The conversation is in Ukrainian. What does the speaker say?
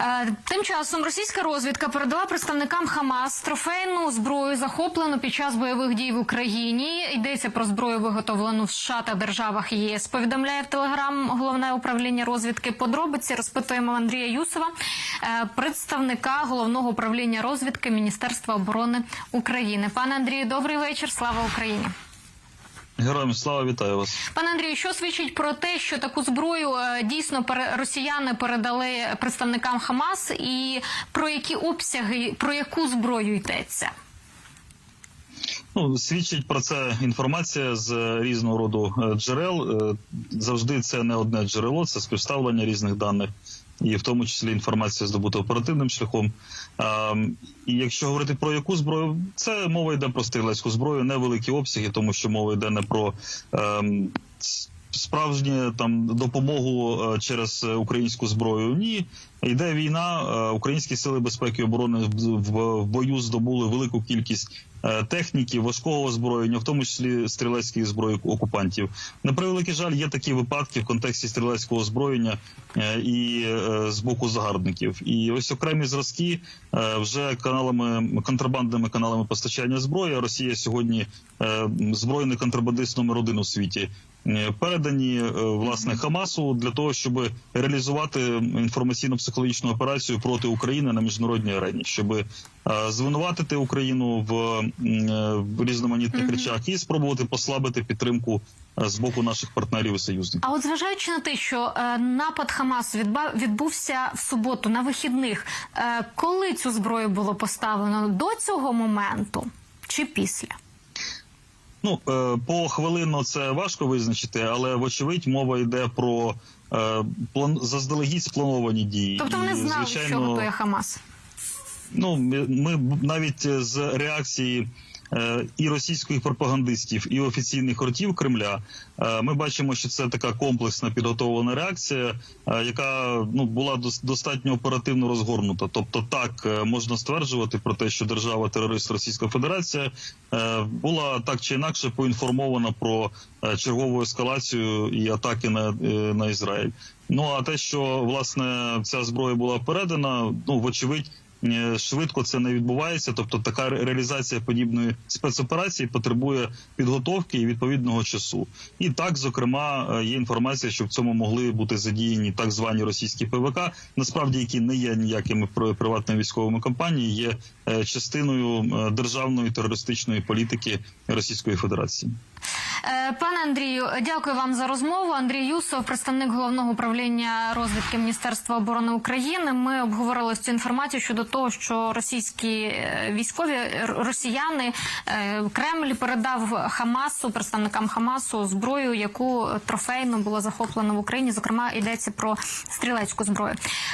Е, Тим часом російська розвідка передала представникам Хамас трофейну зброю, захоплену під час бойових дій в Україні. Йдеться про зброю, виготовлену в США та державах ЄС. Повідомляє в Телеграм головне управління розвідки. Подробиці розпитуємо Андрія Юсова, е, представника головного управління розвідки Міністерства оборони України. Пане Андрію, добрий вечір. Слава Україні. Героям слава вітаю вас. Пане Андрію, що свідчить про те, що таку зброю е, дійсно росіяни передали представникам Хамас, і про які обсяги, про яку зброю йдеться? Ну свідчить про це інформація з різного роду е, джерел. Е, Завжди це не одне джерело, це співставлення різних даних, і в тому числі інформація здобута оперативним шляхом. А, І якщо говорити про яку зброю, це мова йде про стрілецьку зброю, невеликі обсяги, тому що мова йде не про. Справжнє там допомогу е, через е, українську зброю ні йде війна. е, Українські сили безпеки і оборони в- бою здобули велику кількість техніки, важкого озброєння, в тому числі стрілецької зброї окупантів. На превеликий жаль, є такі випадки в контексті стрілецького озброєння і з боку загарбників. І ось окремі зразки вже каналами контрабандними каналами постачання зброї. Росія сьогодні збройний контрабандист номер один у світі. Е, Передані е, власне Хамасу для того, щоб реалізувати інформаційно-психологічну операцію проти України на міжнародній арені, щоб е, звинуватити Україну в, в різноманітних речах і спробувати послабити підтримку з боку наших партнерів і союзників. А от зважаючи на те, що напад Хамас відба- відбувся в суботу на вихідних, коли цю зброю було поставлено до цього моменту чи після? Ну е, по хвилину це важко визначити, але вочевидь мова йде про е, план заздалегідь сплановані дії. Тобто вони знали, знали, що готує Хамас. Ну ми навіть з реакції е, і російських пропагандистів, і офіційних ротів Кремля. е, Ми бачимо, що це така комплексна підготовлена реакція, е, яка ну була дос- достатньо оперативно розгорнута. Тобто, так можна стверджувати про те, що держава терорист Російська Федерація була так чи інакше поінформована про чергову ескалацію і атаки на, на Ізраїль. Ну а те, що власне ця зброя була передана, ну вочевидь. Е, Швидко це не відбувається, тобто така реалізація подібної спецоперації потребує підготовки і відповідного часу. І так, зокрема, е, є інформація, що в цьому могли бути задіяні так звані російські ПВК, насправді які не є ніякими при- приватними військовими компаніями, є е, частиною державної терористичної політики Російської Федерації. Е, Пане Андрію, дякую вам за розмову. Андрій Юсов, представник головного управління розвідки Міністерства оборони України. Ми обговорили цю інформацію щодо того, що російські е, військові росіяни е, Кремль передав Хамасу, представникам Хамасу, зброю, яку трофейно було захоплено в Україні. Зокрема, йдеться про стрілецьку зброю.